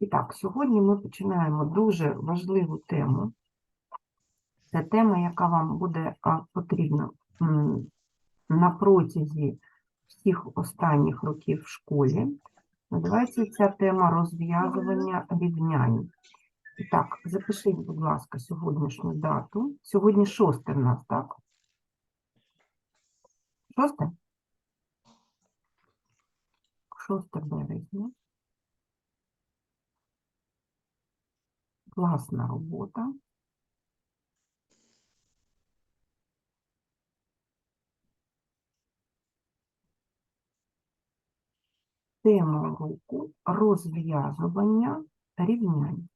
І так, сьогодні ми починаємо дуже важливу тему. Це тема, яка вам буде потрібна на протязі всіх останніх років в школі. Називається ця тема розв'язування рівнянь. І так, запишіть, будь ласка, сьогоднішню дату. Сьогодні 6 в нас, так? 6? 6 березня. Класна робота. Тема уроку розв'язування рівнянь.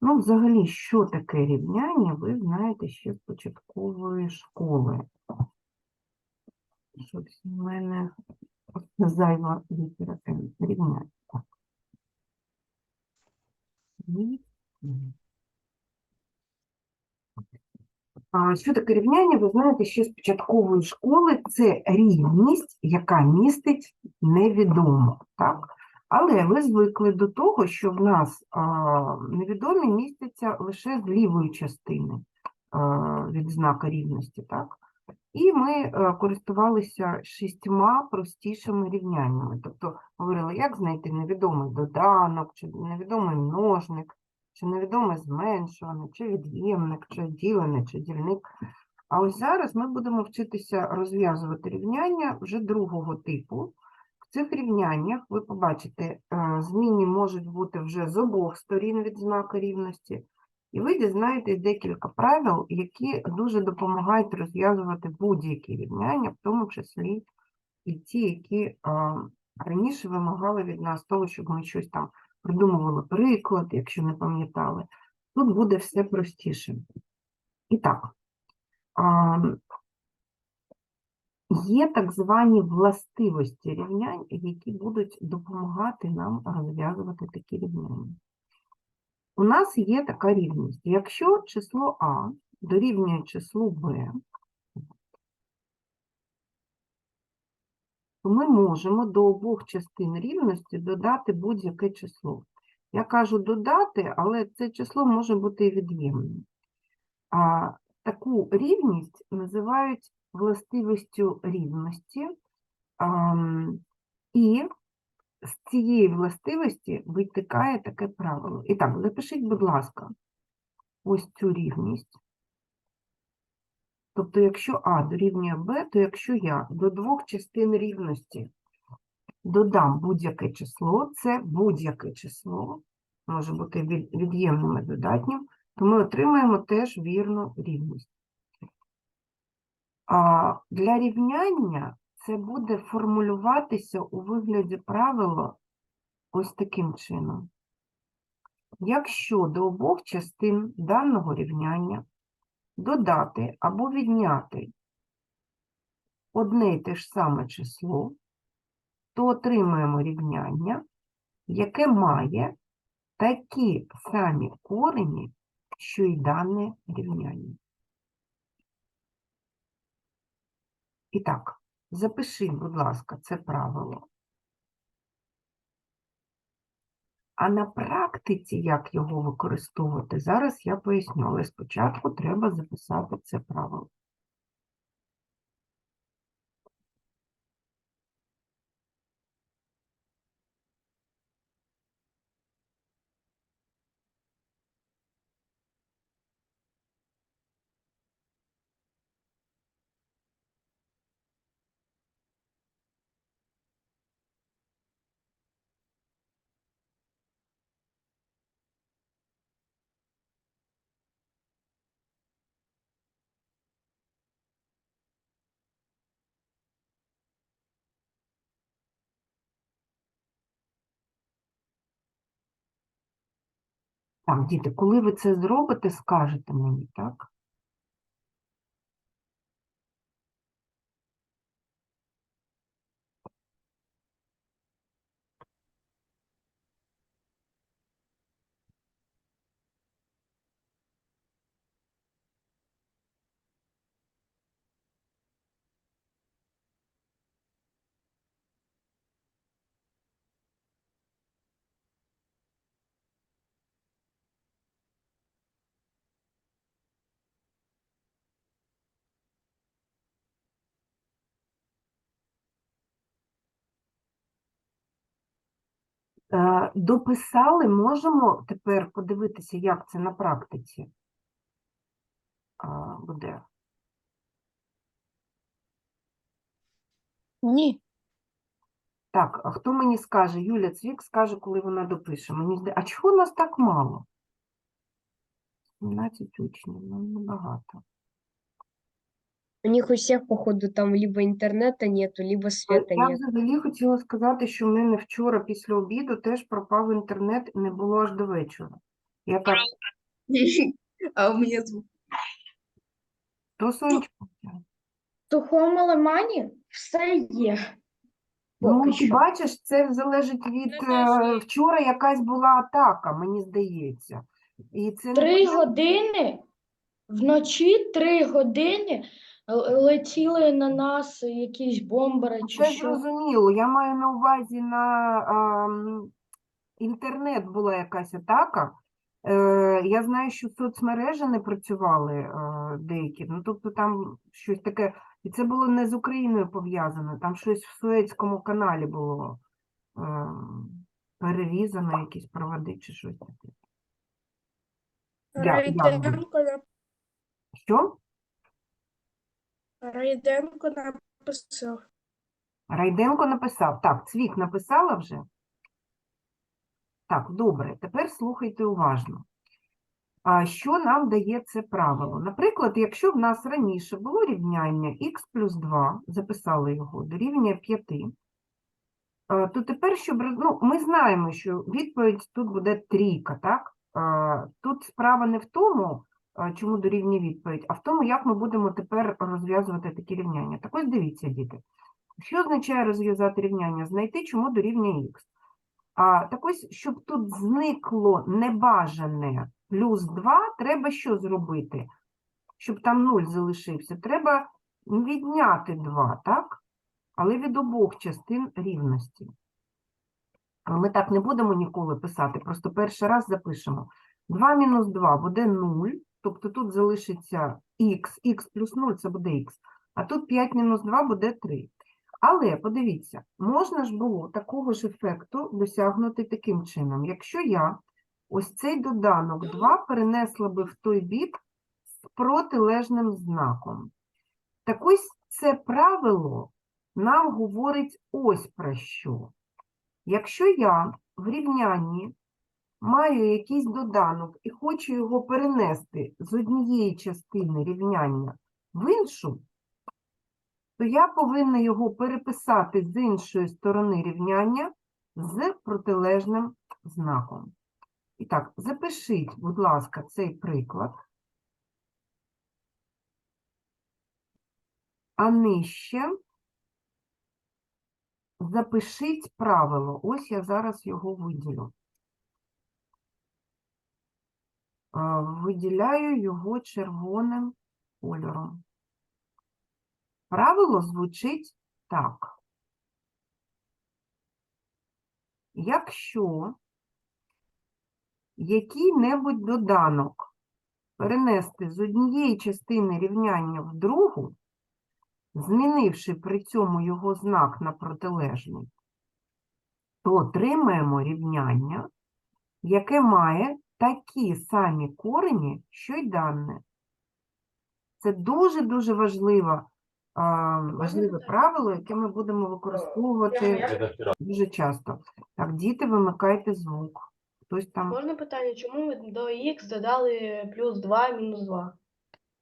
Ну, взагалі, що таке рівняння, ви знаєте ще з початкової школи. Щось у мене зайва літера Рівняння. А Що таке рівняння, ви знаєте, ще з початкової школи це рівність, яка містить невідомо, так? Але ви звикли до того, що в нас а, невідомі містяться лише з лівої частини від знака рівності, так? І ми користувалися шістьма простішими рівняннями. Тобто говорили, як знайти невідомий доданок, чи невідомий множник, чи невідоме зменшуване, чи від'ємник, чи ділене, чи дільник. А ось зараз ми будемо вчитися розв'язувати рівняння вже другого типу. В цих рівняннях ви побачите, е, змінні можуть бути вже з обох сторін від знака рівності, і ви дізнаєтесь декілька правил, які дуже допомагають розв'язувати будь-які рівняння, в тому числі і ті, які а, раніше вимагали від нас того, щоб ми щось там придумували приклад, якщо не пам'ятали. Тут буде все простіше. І так, є так звані властивості рівнянь, які будуть допомагати нам розв'язувати такі рівняння. У нас є така рівність. Якщо число А дорівнює числу Б, то ми можемо до обох частин рівності додати будь-яке число. Я кажу додати, але це число може бути і від'ємним. Таку рівність називають властивістю рівності, і з цієї властивості витикає таке правило. І так, запишіть, будь ласка, ось цю рівність. Тобто, якщо А дорівнює Б, то якщо я до двох частин рівності додам будь-яке число, це будь-яке число, може бути від'ємним і додатнім, то ми отримаємо теж вірну рівність. А для рівняння це буде формулюватися у вигляді правила ось таким чином. Якщо до обох частин даного рівняння додати або відняти одне й те ж саме число, то отримаємо рівняння, яке має такі самі корені, що й дане рівняння. І так, запиши, будь ласка, це правило. А на практиці, як його використовувати, зараз я поясню, але спочатку треба записати це правило. Так, діти, коли ви це зробите, скажете мені, так? Дописали, можемо тепер подивитися, як це на практиці буде. Ні. Так, а хто мені скаже? Юля Цвік скаже, коли вона допише. Мені зда... А чого нас так мало? 17 учнів, ну небагато. У них у всех, походу, там либо интернета нету, либо света Я нет. взагалі хотіла сказати, що в мене вчора після обіду теж пропав інтернет і не було аж до вечора. Я так, А у меня звук. то сонечко. В сухому лимані все є. Ну, Поки ти що. бачиш, це залежить від е, вчора якась була атака, мені здається. І це не Три години, вночі три години летіли на нас якісь бомбери чи Це що. зрозуміло. Я маю на увазі на ам, інтернет була якась атака. Е, я знаю, що соцмережі не працювали е, деякі. Ну, тобто там щось таке. І це було не з Україною пов'язано, там щось в Суецькому каналі було ем, перерізано, якісь проводи чи щось таке. Я- я Що? Райденко написав. Райденко написав. Так, Цвік написала вже? Так, добре. Тепер слухайте уважно. А що нам дає це правило? Наприклад, якщо в нас раніше було рівняння х плюс 2, записали його, дорівнює 5, е, то тепер, щоб ну, ми знаємо, що відповідь тут буде трійка, так? Тут справа не в тому, чому дорівнює відповідь, а в тому, як ми будемо тепер розв'язувати такі рівняння. Так ось дивіться, діти. Що означає розв'язати рівняння? Знайти, чому дорівнює х. А так ось, щоб тут зникло небажане плюс 2, треба що зробити? Щоб там 0 залишився, треба відняти 2, так? Але від обох частин рівності. Ми так не будемо ніколи писати, просто перший раз запишемо. 2 мінус 2 буде 0, тобто тут залишиться х, х плюс 0 це буде х, а тут 5 мінус 2 буде 3. Але подивіться, можна ж було такого ж ефекту досягнути таким чином. Якщо я ось цей доданок 2 перенесла би в той бік з протилежним знаком. Так ось це правило нам говорить ось про що. Якщо я в рівнянні маю якийсь доданок і хочу його перенести з однієї частини рівняння в іншу, то я повинна його переписати з іншої сторони рівняння з протилежним знаком. І так, запишіть, будь ласка, цей приклад. А нижче запишіть правило. Ось я зараз його виділю. А, Виділяю його червоним кольором. Правило звучить так. Якщо який-небудь доданок перенести з однієї частини рівняння в другу, змінивши при цьому його знак на протилежний, то отримаємо рівняння, яке має такі самі корені, що й дане. Це дуже-дуже важливе, важливе правило, яке ми будемо використовувати дуже часто. Так, діти, вимикайте звук. Хтось там, Можна питання, чому ви до х додали плюс 2 і мінус 2?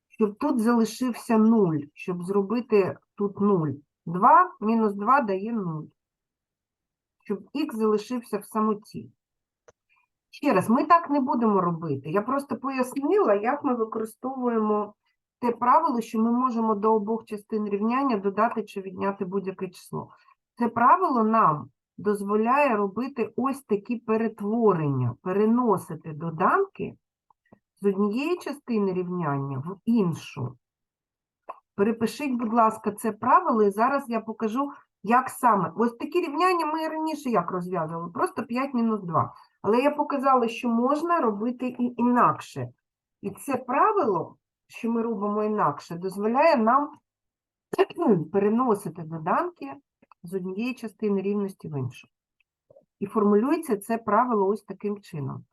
щоб тут залишився 0, щоб зробити тут 0. 2 мінус 2 дає 0. Щоб х залишився в самоті. Ще раз, ми так не будемо робити. Я просто пояснила, як ми використовуємо те правило, що ми можемо до обох частин рівняння додати чи відняти будь-яке число. Це правило нам дозволяє робити ось такі перетворення, переносити доданки з однієї частини рівняння в іншу. Перепишіть, будь ласка, це правило, і зараз я покажу, як саме. Ось такі рівняння ми раніше як розв'язували, просто 5 мінус 2. Але я показала, що можна робити і інакше. І це правило, що ми робимо інакше, дозволяє нам переносити доданки з однієї частини рівності в іншу. І формулюється це правило ось таким чином.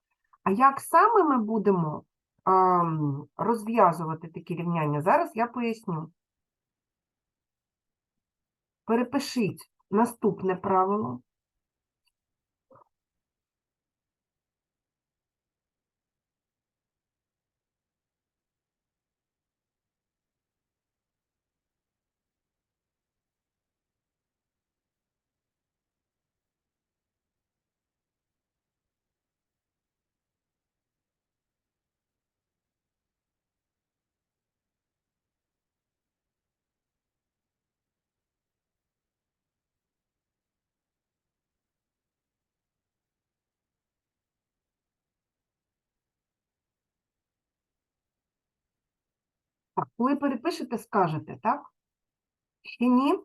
А як саме ми будемо ем, розв'язувати такі рівняння? Зараз я поясню. Перепишіть наступне правило. Так, коли перепишете, скажете, так? Ще ні?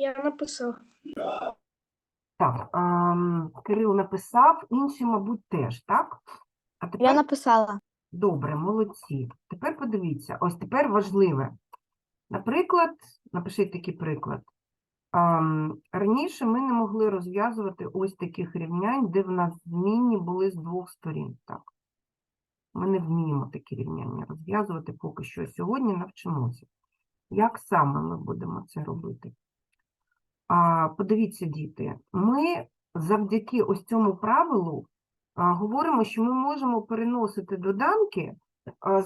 Я написав. Так, ем, Кирил написав, інші, мабуть, теж, так? А Я написала. Добре, молодці. Тепер подивіться, ось тепер важливе. Наприклад, напишіть такий приклад. Ам, раніше ми не могли розв'язувати ось таких рівнянь, де в нас змінні були з двох сторін. Так. Ми не вміємо такі рівняння розв'язувати поки що. Сьогодні навчимося. Як саме ми будемо це робити? Подивіться, діти, ми завдяки ось цьому правилу говоримо, що ми можемо переносити доданки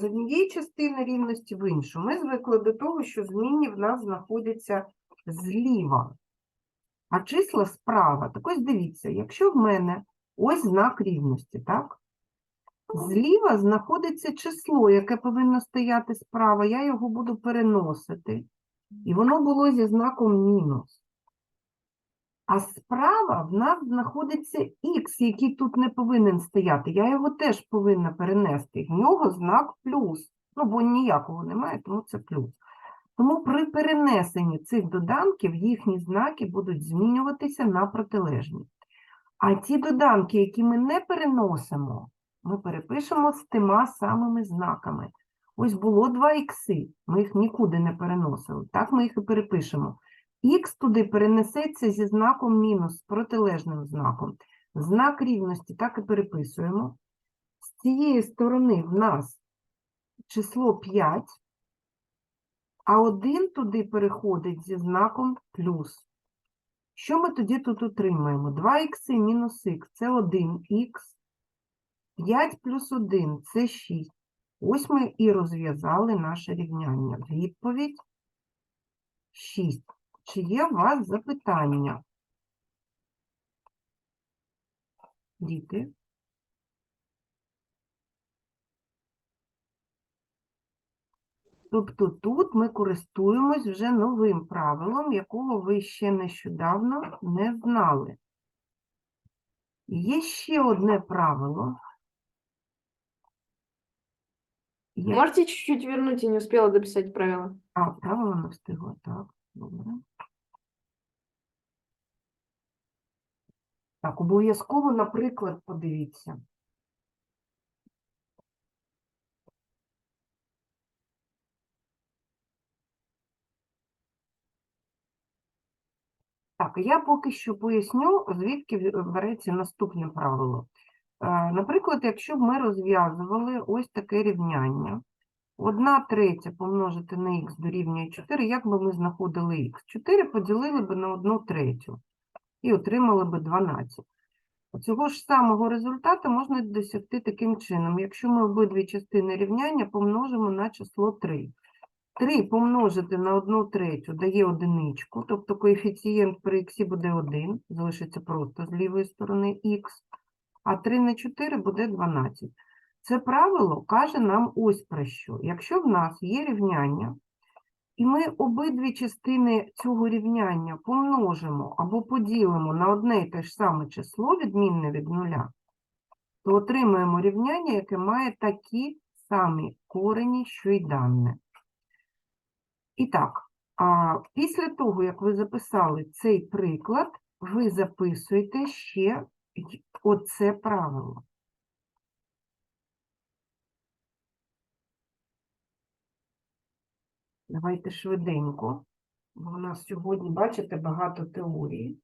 з однієї частини рівності в іншу. Ми звикли до того, що змінні в нас знаходяться зліва, а числа справа. Так ось дивіться, якщо в мене ось знак рівності, так? Зліва знаходиться число, яке повинно стояти справа, я його буду переносити, і воно було зі знаком мінус. А справа в нас знаходиться х, який тут не повинен стояти. Я його теж повинна перенести. В нього знак плюс. Ну, бо ніякого немає, тому це плюс. Тому при перенесенні цих доданків їхні знаки будуть змінюватися на протилежні. А ті доданки, які ми не переносимо, ми перепишемо з тима самими знаками. Ось було два ікси, ми їх нікуди не переносили. Так ми їх і перепишемо. Х туди перенесеться зі знаком мінус, протилежним знаком. Знак рівності так і переписуємо. З цієї сторони в нас число 5, а 1 туди переходить зі знаком плюс. Що ми тоді тут отримаємо? 2х мінус х – це 1х. 5 плюс 1 – це 6. Ось ми і розв'язали наше рівняння. Відповідь 6. Чи є у вас запитання? Діти? Тобто тут ми користуємось вже новим правилом, якого ви ще нещодавно не знали. Є ще одне правило. Можете чуть-чуть вернуть, я не успела дописать правила. А, правило не встигла, так, добре. Так, обов'язково, наприклад, подивіться. Так, я поки що поясню, звідки береться наступне правило. Е, Наприклад, якщо б ми розв'язували ось таке рівняння, 1 третя помножити на х дорівнює 4, як би ми знаходили х? 4 поділили б на 1 третю і отримали б 12. Цього ж самого результату можна досягти таким чином. Якщо ми обидві частини рівняння помножимо на число 3. 3 помножити на 1 третю дає одиничку, тобто коефіцієнт при х буде 1, залишиться просто з лівої сторони х, а 3 на 4 буде 12. Це правило каже нам ось про що. Якщо в нас є рівняння, і ми обидві частини цього рівняння помножимо або поділимо на одне і те ж саме число, відмінне від нуля, то отримаємо рівняння, яке має такі самі корені, що й дане. І так, а після того, як ви записали цей приклад, ви записуєте ще оце правило. Давайте швиденько, бо у нас сьогодні, бачите, багато теорії.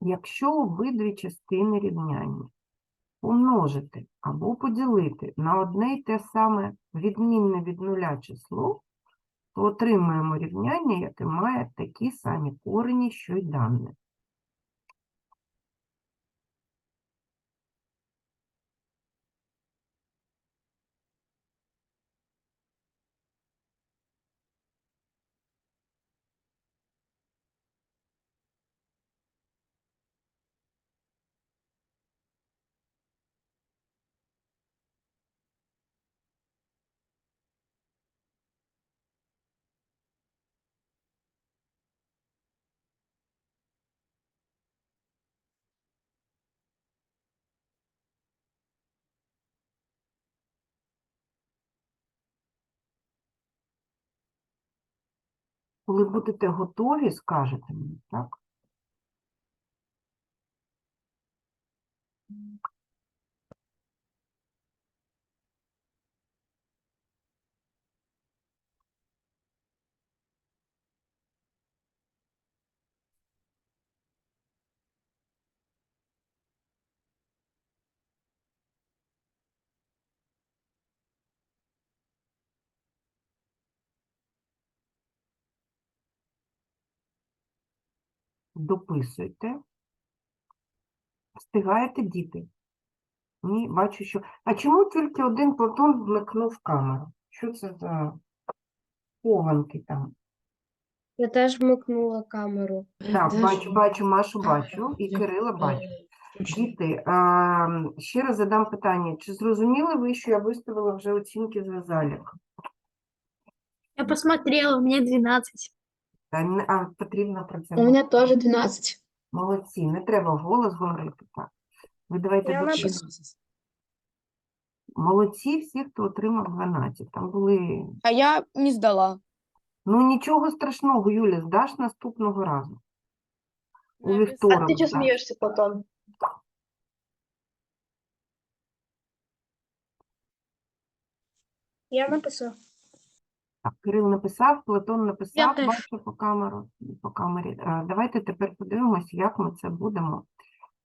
Якщо обидві частини рівняння помножити або поділити на одне й те саме відмінне від нуля число, то отримаємо рівняння, яке має такі самі корені, що й дане. Коли будете готові, скажете мені, так? Дописуйте. Встигаєте діти? Ні, бачу, що. А чому тільки один Платон вмикнув камеру? Що це за хованки там? Я теж вмикнула камеру. Так, бачу, бачу, Машу бачу, і Кирила бачу. Діти, а, ще раз задам питання. Чи зрозуміли ви, що я виставила вже оцінки за залік? Я посмотрела, у меня 12. А потрібно про це У меня тоже 12. Молодці, не треба вголос говорити так. Ви давайте написала. Молодці всі, хто отримав 12. Там були. А я не сдала. Ну нічого страшного, Юля, здаш наступного разу. У вівторок. А ти чого здаш. смієшся, Платон? Я написала. Так, Кирил написав, Платон написав, бачу по камеру, по камері. Е, Давайте тепер подивимось, як ми це будемо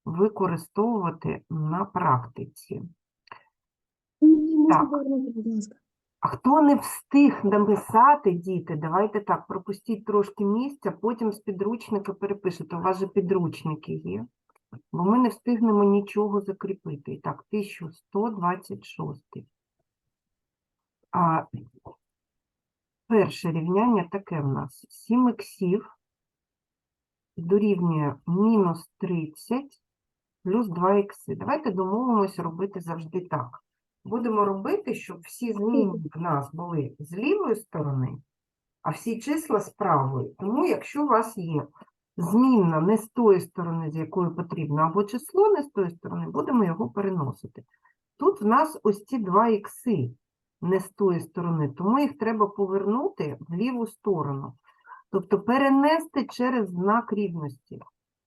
використовувати на практиці. Так. А хто не встиг написати, діти, давайте так, пропустіть трошки місця, потім з підручника перепишете. У вас же підручники є, бо ми не встигнемо нічого закріпити. І так, 1126. А перше рівняння таке в нас. 7 іксів дорівнює мінус 30 плюс 2 ікси. Давайте домовимося робити завжди так. Будемо робити, щоб всі змінні в нас були з лівої сторони, а всі числа з правої. Тому, якщо у вас є змінна не з тої сторони, з якої потрібно, або число не з тої сторони, будемо його переносити. Тут в нас ось ці два ікси не з тої сторони, тому їх треба повернути в ліву сторону. Тобто перенести через знак рівності.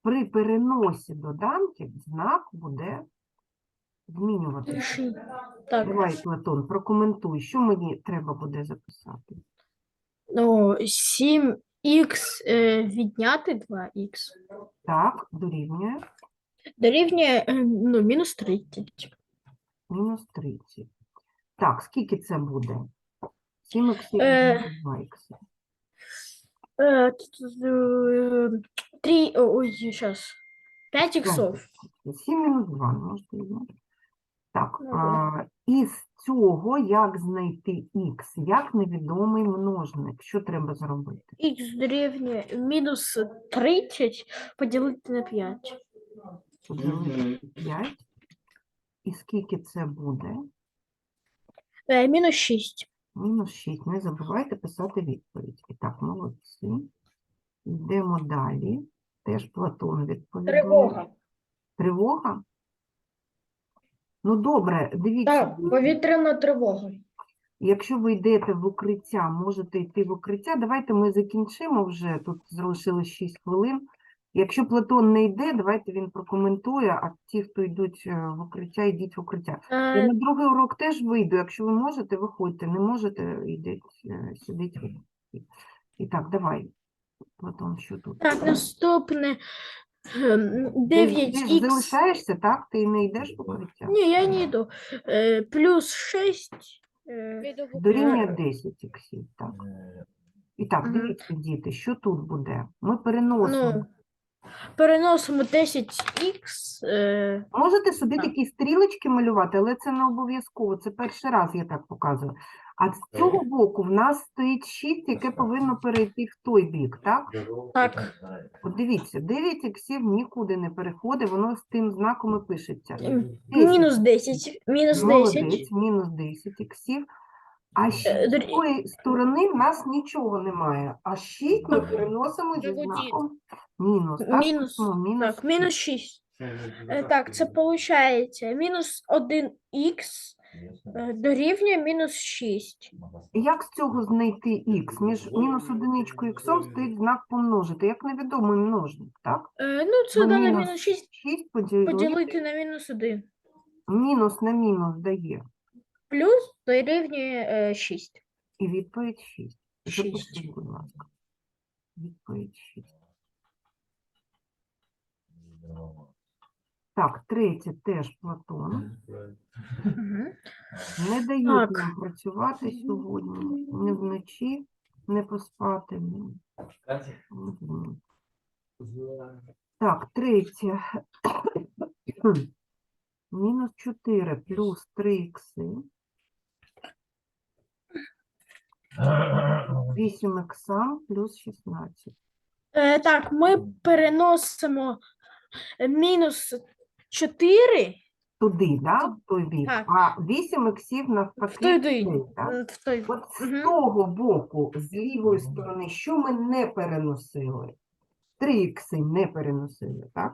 При переносі доданків знак буде змінюватися. Так, Давай, Платон, прокоментуй, що мені треба буде записати. ну, 7х е, відняти 2х Так, дорівнює дорівнює е, ну, мінус 30. мінус 30. Так, скільки це буде? 7 іксів Е. 2 ікси. Е, т- т- е, ой, сейчас. 5 іксов. 7 мінус 2, можете відняти. Так, Ну, а, із цього як знайти х, як невідомий множник? Що треба зробити? Х дорівнює мінус 30 поділити на 5. поділити 5. І скільки це буде? Мінус 6. Мінус 6. Не забувайте писати відповідь. І так, молодці. Йдемо далі. Теж Платон відповідає. Тривога. Тривога? Ну, добре, дивіться. Так, повітряна тривога. Якщо ви йдете в укриття, можете йти в укриття. Давайте ми закінчимо вже. Тут залишилось 6 хвилин. Якщо Платон не йде, давайте він прокоментує, а ті, хто йдуть е, в укриття, йдіть в укриття. Я на другий урок теж вийду. Якщо ви можете, виходьте. Не можете, йдіть, е, сидіть. І так, давай. Платон, що тут? так, наступне. ем, Ти, ти ж залишаєшся, так? Ти не йдеш в укриття? Ні, я не йду. Е, плюс 6. Е, Дорівнює 10 іксів, так. І так, дивіться, діти, що тут буде? Ми переносимо. ну, переносимо 10х. Е, Можете собі Так. такі стрілочки малювати, але це не обов'язково. Це перший раз я так показую. А з цього боку в нас стоїть 6, яке повинно перейти в той бік, так? так. От дивіться, 9 іксів нікуди не переходить, воно з тим знаком і пишеться. 10. Мінус 10. Мінус 10. Молодець, мінус 10 іксів. А ще Е, з дорі- сторони в нас нічого немає. А 6 ми переносимо зі знаком мінус. Так, Мінус, Пишемо мінус Так, мінус 6. Е, Так, це виходить мінус 1х е, дорівнює мінус 6. Як з цього знайти х? Між мінус одиничкою і іксом стоїть знак помножити, як невідомий множник, так? Е, Ну, це Ну, мінус мінус 6 6 поділити, поділити на мінус 1. мінус на мінус дає. Плюс дорівнює е, 6. І відповідь 6. Шість. Запишіть, будь ласка. Відповідь 6. Так, третє теж Платон. Угу. Не дають Так. нам працювати сьогодні. Не вночі, не поспати. Мгм. Так, третє. Мінус 4 плюс 3 ікси. 8 іксам плюс 16. Е, так, ми переносимо мінус 4 Туди, да? в той бік. Так. А 8 іксів навпаки. в той туди, так? В той. От з Мгм. того боку, з лівої сторони, що ми не переносили? Три ікси не переносили, так?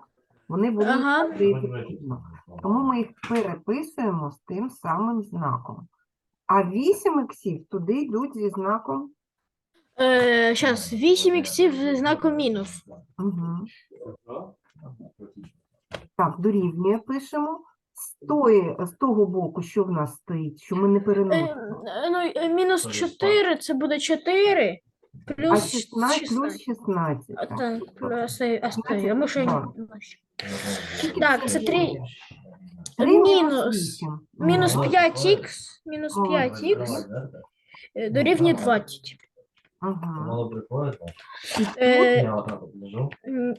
Вони були Ага. відповідно. Тому ми їх переписуємо з тим самим знаком. А 8 іксів туди йдуть зі знаком. Е, зараз 8 іксів зі знаком мінус. Угу. Так, дорівнює пишемо. З, тої, з того боку, що в нас стоїть, що ми не Е, переносимо. е, ну, е, мінус 4 це буде 4 А плюс 16 плюс 16. 16. А, так, так, тобто плюс, е, а, стой, а ми ще два. не- скільки Так, це буде? 3, Три мінус- вісім. мінус Ну, 5х, мінус 5х е, дорівнює 20. Ага. Е, м,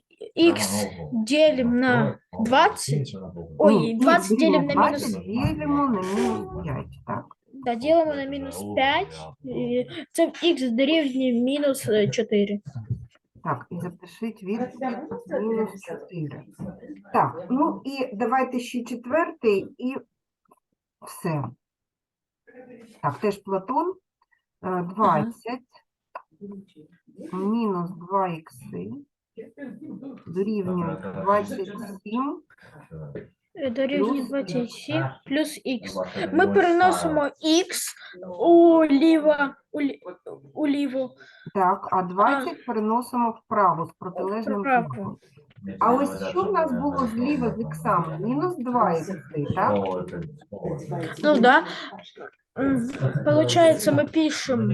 Х делим на 20. Ой, Ні, 20 х делим ділимо на мінус 20, ділимо на мінус 5, так? Да, ділимо на мінус 5. і Це х дорівнює мінус е, 4. Так, і запишіть відповідь мінус 4. Так, ну і давайте ще четвертий і все. Так, теж Платон. Е, 20 мінус 2 ікси. Дорівнює 27 Е, Дорівнює 27 плюс х. Ми переносимо х уліво, улі- уліво. Так, а 20 переносимо вправо з протилежним Вправо. знаком. А ось що в нас було зліва з іксами? Мінус 2 ікси, так? Ну да. М, Получается, мы пишем,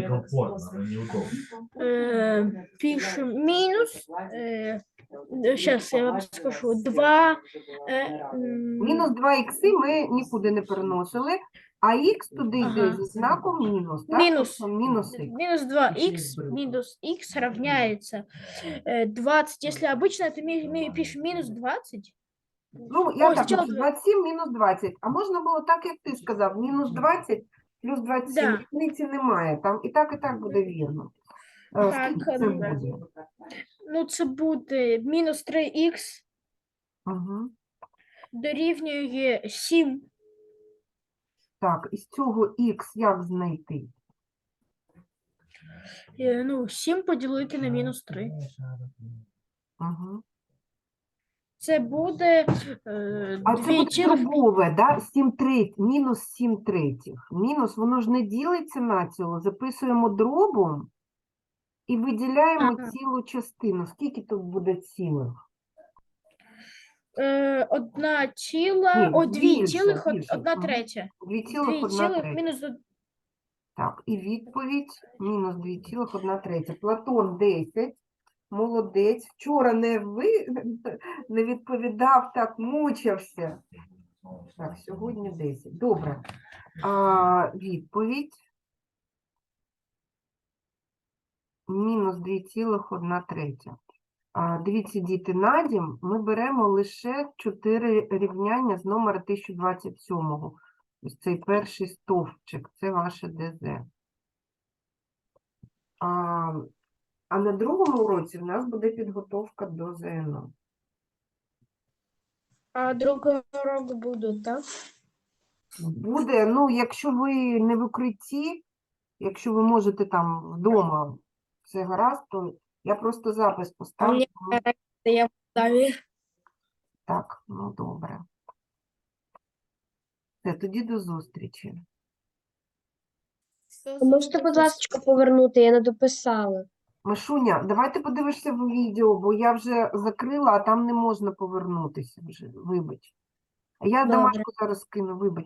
э, пишем минус, сейчас я вам скажу, 2, Мінус 2 ікси ми нікуди не переносили, а х туди йде Ага. зі знаком мінус, так? Мінус. Тобто мінус х. минус 2х, минус х равняется э, 20. Если обычно это мы, мы пишем минус 20, Ну, я Ось так чого напишу, ви? 27 мінус 20. А можна було так, як ти сказав, мінус 20 плюс 27. Да. Різниці немає. Там і так, і так буде вірно. Е, Так, Скільки це ну, буде? Ну це буде мінус 3х Угу. дорівнює 7. Так, із цього х як знайти? Е, Ну, 7 поділити на мінус 3. Угу. Це буде е, А це 2 буде дробове, да? 7 треть, мінус 7 третіх. Мінус, воно ж не ділиться на ціло, записуємо дробом і виділяємо Ага. цілу частину. Скільки тут буде цілих? е, одна ціла, Ні, о, 2 більше, цілих, од- більше. одна Мгм. третя. 2 цілих 2 1 цілих третя. мінус од- Так, і відповідь мінус 2 цілих 1 третя. Платон 10. Молодець. Вчора не ви не відповідав, так мучився. Так, сьогодні 10. Добре. А, відповідь. Мінус 2,1 третя. А, дивіться, діти, на дім ми беремо лише 4 рівняння з номера 1027. Ось цей перший стовпчик, це ваше ДЗ. А, а на другому уроці в нас буде підготовка до ЗНО. А другий урок буде, так? Буде, ну, якщо ви не в укритті, якщо ви можете там вдома все гаразд, то я просто запис поставлю. Я Так, ну добре. Все, тоді до зустрічі. Можете, будь ласка, повернути, я не дописала. Машуня, давай ти подивишся в відео, бо я вже закрила, а там не можна повернутися вже. Вибач. А я Добре. домашку зараз скину, вибач.